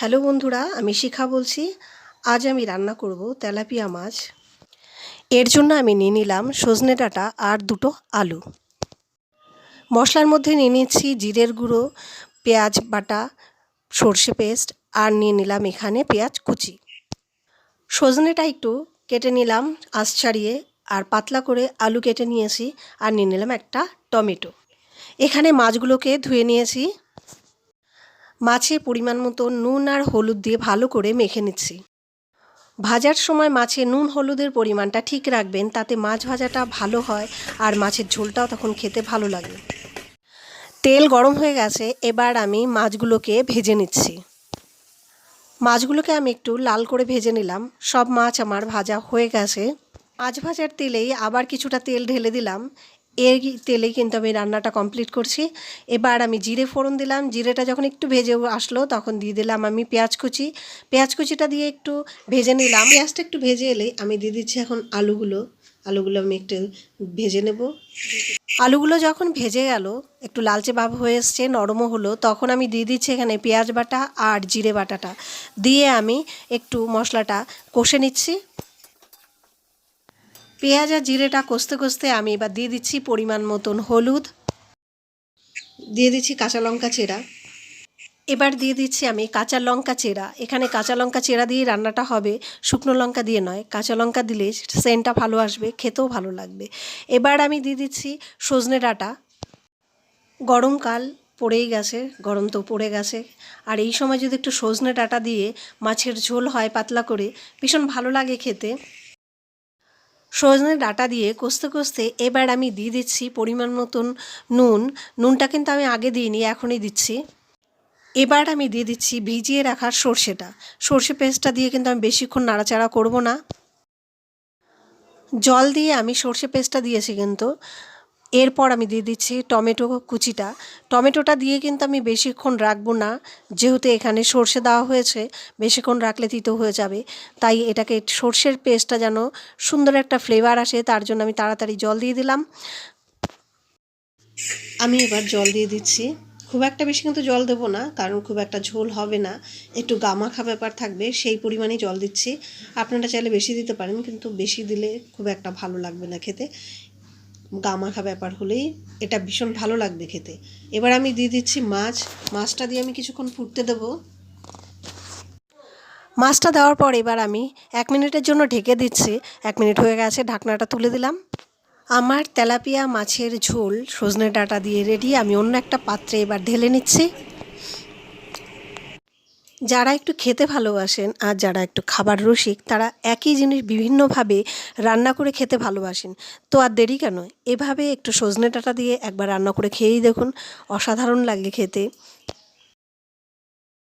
Hello বন্ধুরা, আমি শিখা বলছি। আজ আমি রান্না করব তেলাপিয়া মাছ। এর জন্য আমি নিয়ে নিলাম সজনে ডাঁটা আর দুটো আলু। মশলার মধ্যে নিয়ে নিচ্ছি জিরের গুঁড়ো, পেঁয়াজ বাটা, সর্ষে পেস্ট আর নিয়ে নিলাম এখানে পেঁয়াজ কুচি। সজনেটা একটু কেটে নিলাম আঁশ ছাড়িয়ে আর পাতলা করে আলু কেটে নিয়েছি আর নিয়ে নিলাম একটা টমেটো। এখানে মাছগুলোকে ধুয়ে নিয়েছি। মাছে পরিমাণ মতো নুন আর হলুদ দিয়ে ভালো করে মেখে নিচ্ছি। ভাজার সময় মাছে নুন হলুদের পরিমাণটা ঠিক রাখবেন, তাতে মাছ ভাজাটা ভালো হয় আর মাছের ঝোলটাও তখন খেতে ভালো লাগে। তেল গরম হয়ে গেছে, এবার আমি মাছগুলোকে ভেজে নিচ্ছি। মাছগুলোকে আমি একটু লাল করে ভেজে নিলাম। সব মাছ আমার ভাজা হয়ে গেছে। মাছ ভাজার তেলেই আবার কিছুটা তেল ঢেলে দিলাম। এর তেলেই কিন্তু আমি রান্নাটা কমপ্লিট করছি। এবার আমি জিরে ফোড়ন দিলাম। জিরেটা যখন একটু ভেজে আসলো, তখন দিয়ে দিলাম আমি পেঁয়াজ কুচি। পেঁয়াজ কুচিটা দিয়ে একটু ভেজে নিলাম। পেঁয়াজটা একটু ভেজে এলে আমি দিয়ে দিচ্ছি এখন আলুগুলো। আলুগুলো আমি একটু ভেজে নেব। আলুগুলো যখন ভেজে গেল, একটু লালচে ভাব হয়ে এসছে, নরমও হলো, তখন আমি দিয়ে দিচ্ছি এখানে পেঁয়াজ বাটা আর জিরে বাটাটা। দিয়ে আমি একটু মশলাটা কষে নিচ্ছি। পেঁয়াজ আর জিরেটা কষতে কষতে আমি এবার দিয়ে দিচ্ছি পরিমাণ মতন হলুদ। দিয়ে দিচ্ছি কাঁচা লঙ্কা চেরা। এবার দিয়ে দিচ্ছি আমি কাঁচা লঙ্কা চেরা। এখানে কাঁচা লঙ্কা চেরা দিয়ে রান্নাটা হবে। শুকনো লঙ্কা দিয়ে নয়, কাঁচা লঙ্কা দিলে সেন্টটা ভালো আসবে, খেতেও ভালো লাগবে। এবার আমি দিয়ে দিচ্ছি সজনে ডাঁটা। গরমকাল পড়েই গেছে, গরম তো পড়ে গেছে। আর এই সময় যদি একটু সজনে ডাঁটা দিয়ে মাছের ঝোল হয় পাতলা করে, ভীষণ ভালো লাগে খেতে। সজনে ডাটা দিয়ে কষতে কষতে এবার আমি দিয়ে দিচ্ছি পরিমাণ মতন নুন। নুনটা কিন্তু আমি আগে দিইনি, এখনই দিচ্ছি। এবার আমি দিয়ে দিচ্ছি ভিজিয়ে রাখা সর্ষেটা। সর্ষে পেস্টটা দিয়ে কিন্তু আমি বেশিক্ষণ নাড়াচাড়া করব না। জল দিয়ে আমি সর্ষে পেস্টটা দিয়েছি কিন্তু। এরপর আমি দিয়ে দিচ্ছি টমেটো কুচিটা। টমেটোটা দিয়ে কিন্তু আমি বেশিক্ষণ রাখব না, যেহেতু এখানে সর্ষে দেওয়া হয়েছে, বেশিক্ষণ রাখলে তিতো হয়ে যাবে। তাই এটাকে সর্ষের পেস্টটা যেন সুন্দর একটা ফ্লেভার আসে, তার জন্য আমি তাড়াতাড়ি জল দিয়ে দিলাম। আমি এবার জল দিয়ে দিচ্ছি। খুব একটা বেশি কিন্তু জল দেবো না, কারণ খুব একটা ঝোল হবে না। একটু গামাখা ব্যাপার থাকবে, সেই পরিমাণেই জল দিচ্ছি। আপনারা চাইলে বেশি দিতে পারেন, কিন্তু বেশি দিলে খুব একটা ভালো লাগবে না খেতে। গামাখা ব্যাপার হলেই এটা ভীষণ ভালো লাগবে খেতে। এবার আমি দিয়ে দিচ্ছি মাছ। মাছটা দিয়ে আমি কিছুক্ষণ ফুটতে দেবো। মাছটা দেওয়ার পর এবার আমি এক মিনিটের জন্য ঢেকে দিচ্ছি। এক মিনিট হয়ে গেছে, ঢাকনাটা তুলে দিলাম। আমার তেলাপিয়া মাছের ঝোল, সজনে ডাটা দিয়ে রেডি আমি অন্য একটা পাত্রে এবার ঢেলে নিচ্ছি। যারা একটু খেতে ভালোবাসেন আর যারা একটু খাবার রসিক, তারা একই জিনিস বিভিন্নভাবে রান্না করে খেতে ভালোবাসেন। তো আর দেরি কেন? এভাবে একটু সজনে ডাঁটা দিয়ে একবার রান্না করে খেয়েই দেখুন। অসাধারণ লাগে খেতে।